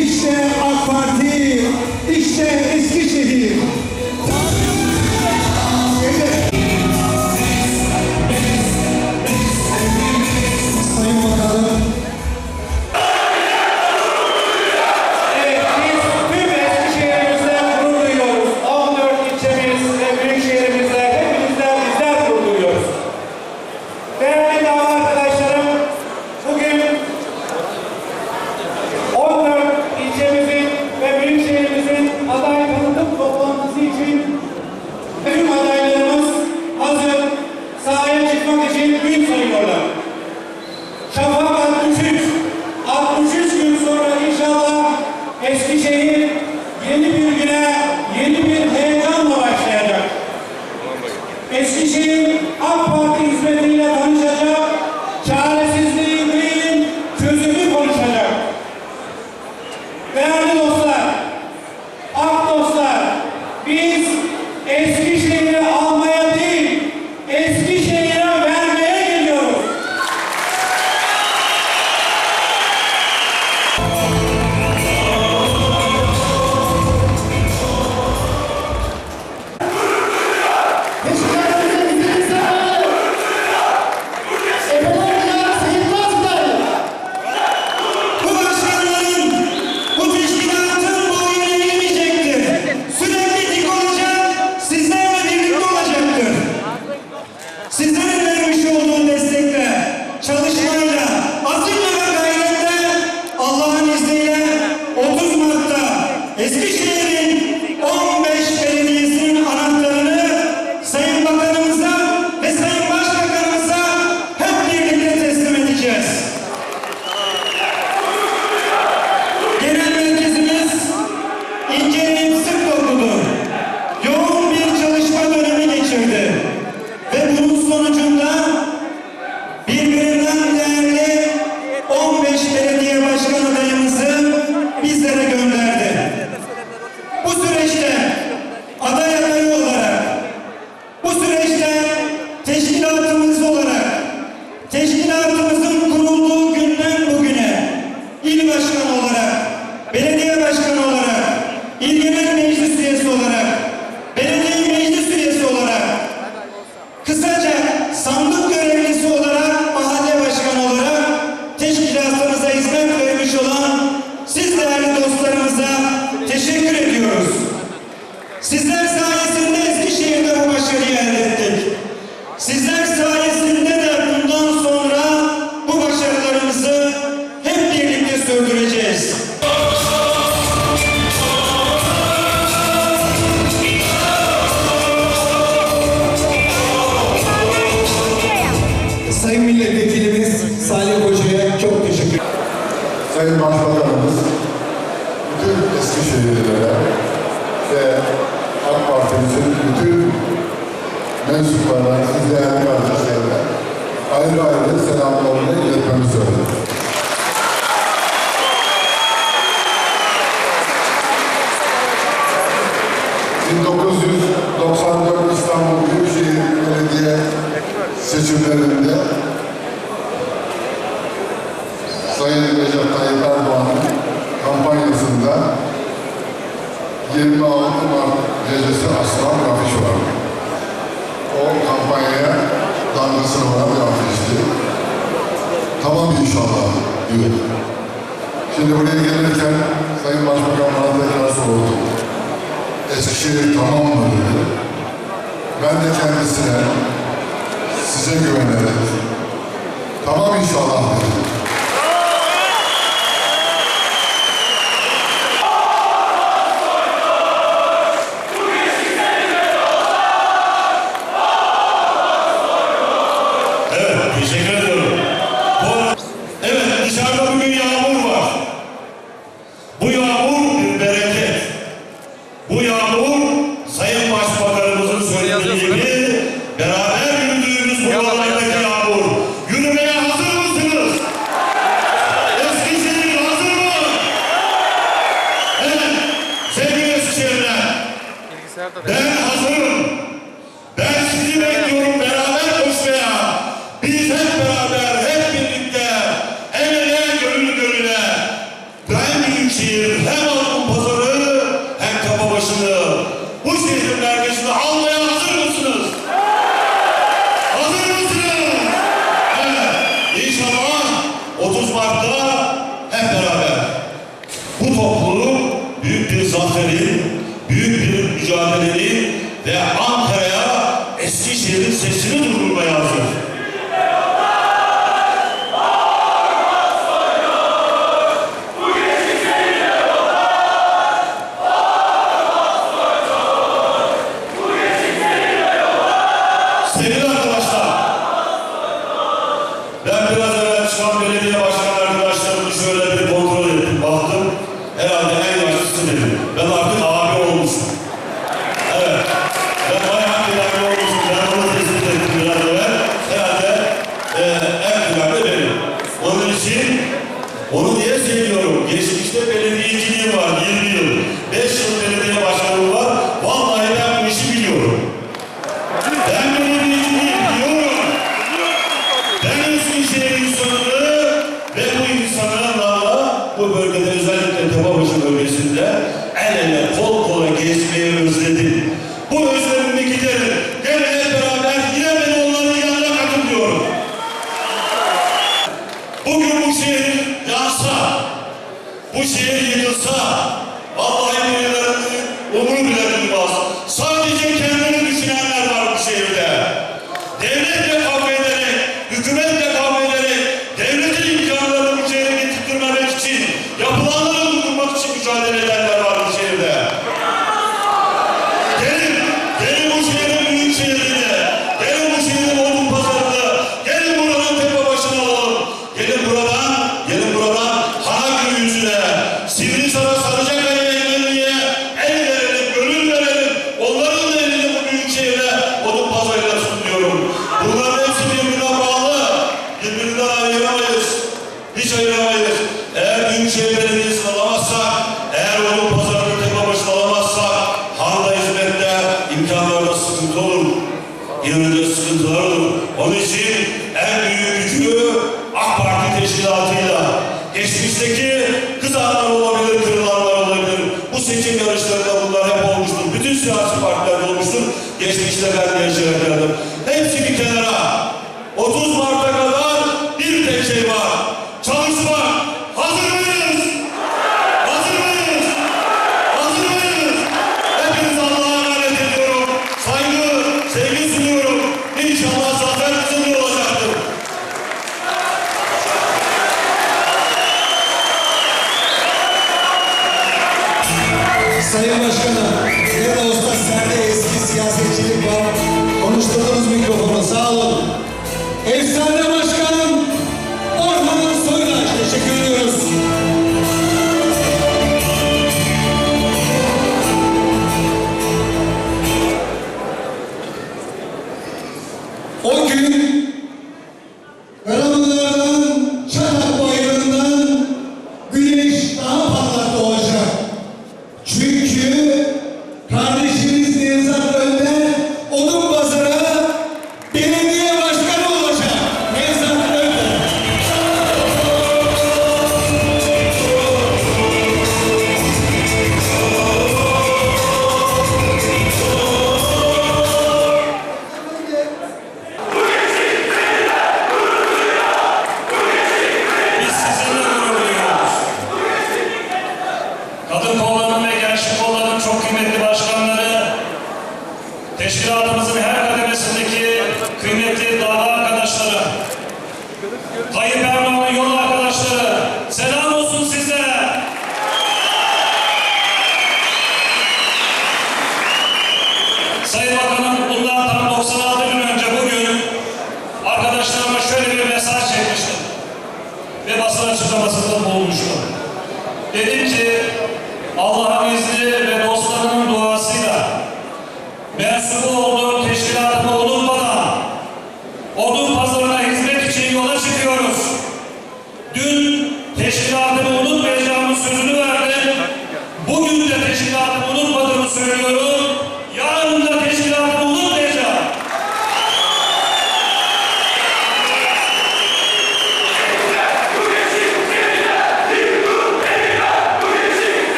İşte AK Parti, işte Eskişehir. 1994 İstanbul Büyükşehir Belediye seçimlerinde Sayın Recep Tayyip Erdoğan'ın kampanyasında 26 Mart gecesi aslan afiş var. O kampanyaya damgasını vuran bir afişti. Tamam inşallah diyor. Şimdi buraya gelirken Sayın Başbakan bana tekrar sordu. Eskişehir tamamladı. Ben de kendisine size güvenerek tamam inşallah dedim. şehir hem Altın Pazarı hem Kapabaşı'nı bu şehirlerde Bugün bu şehir yansa, bu şehir yıkılsa, söylemeyiz. Eğer Büyükşehir Belediyesi It's Saya akan menghubungkan tam 96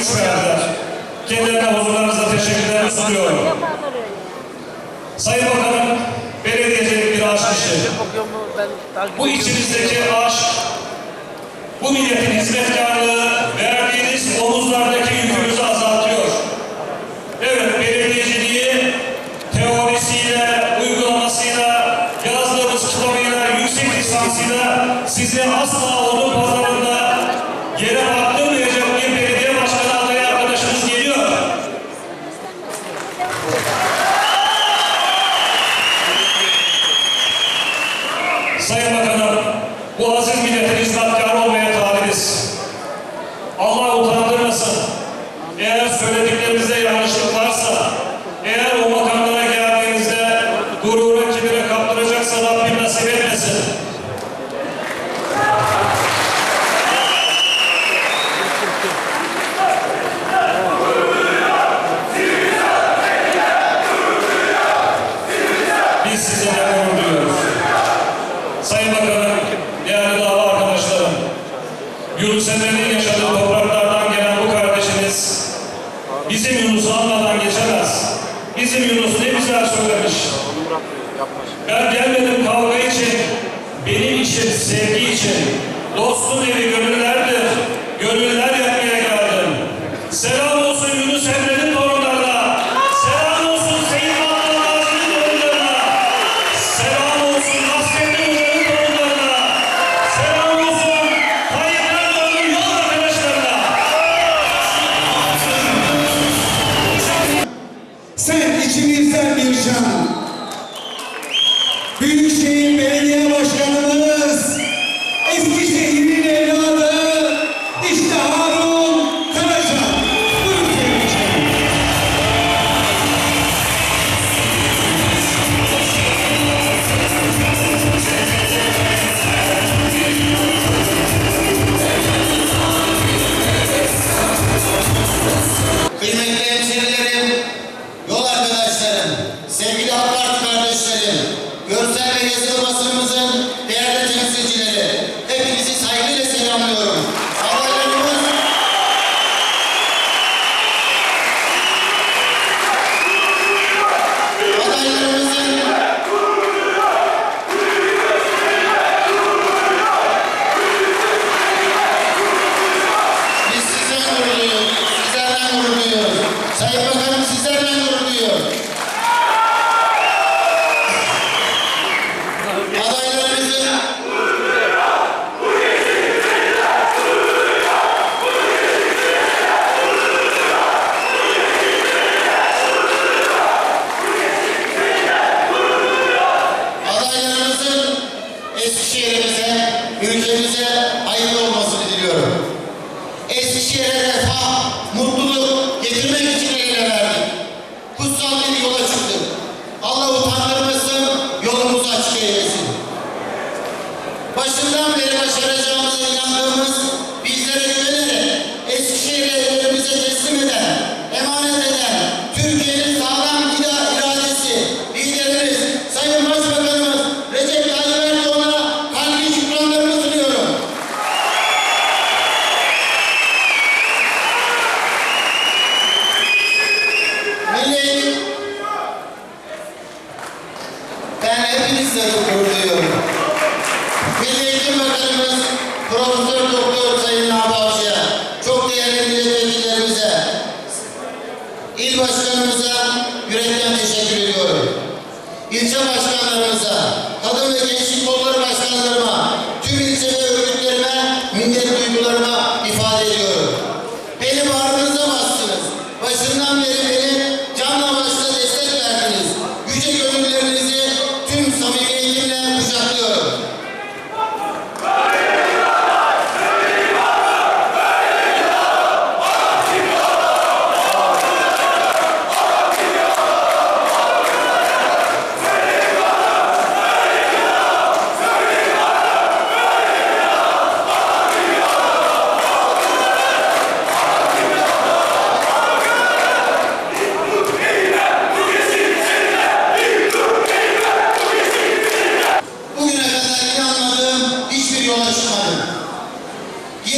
güç verdiler. Kendilerine huzurlarınıza teşekkürler sunuyorum. Sayın Bakanım, belediyecilik bir aşk işi. Bu içimizdeki aşk, bu milletin hizmetkarlığı was it? sin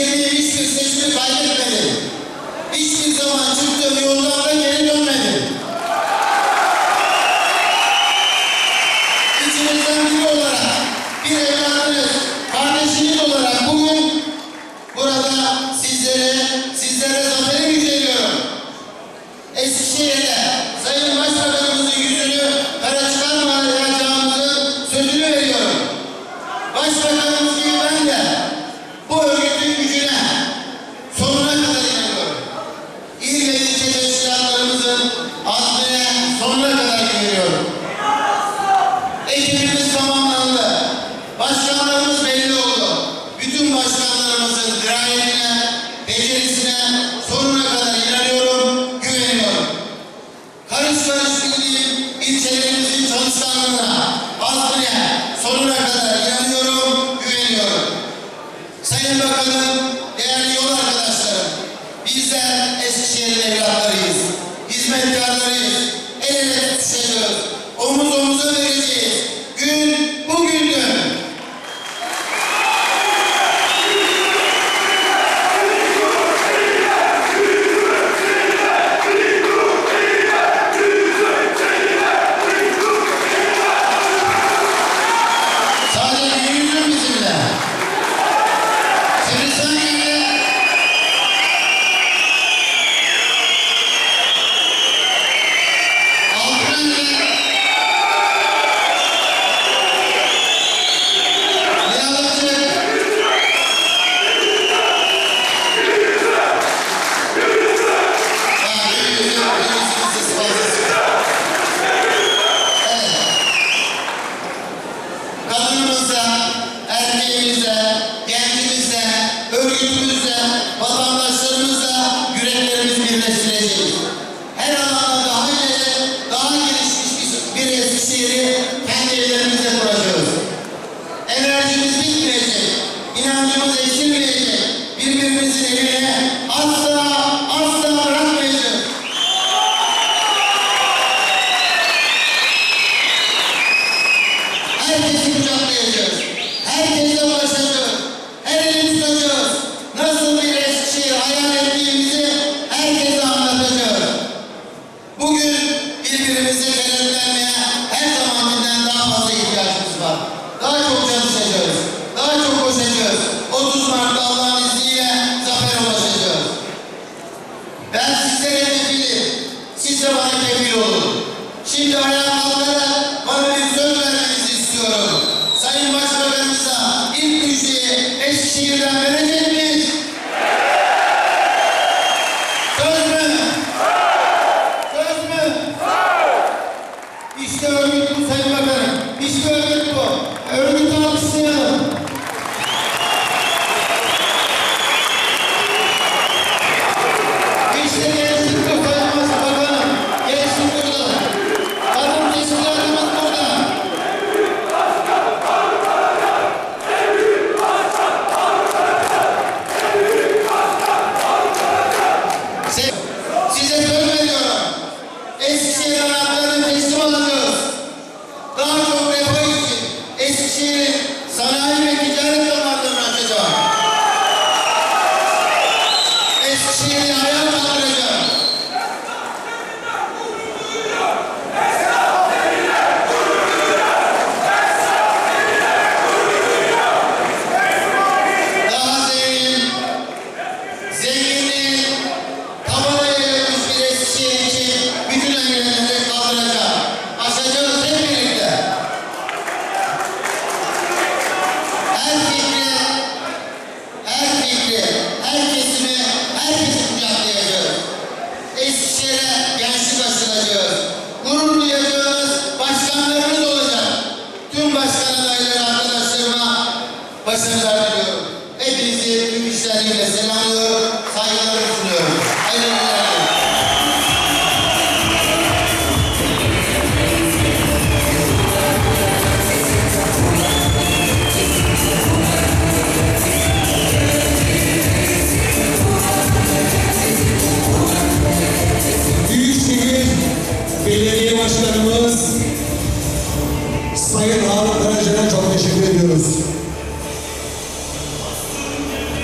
girdiği hiçbir seçimi kaybetmedim. Hiçbir zaman çıktığım yoldan da geri dönmedim. değerli yol arkadaşlarım. Bizler Eskişehir'in evlatlarıyız. Hizmetkarlarıyız. El ele tutuşacağız. Omuz omuza vereceğiz. Sierra Leone,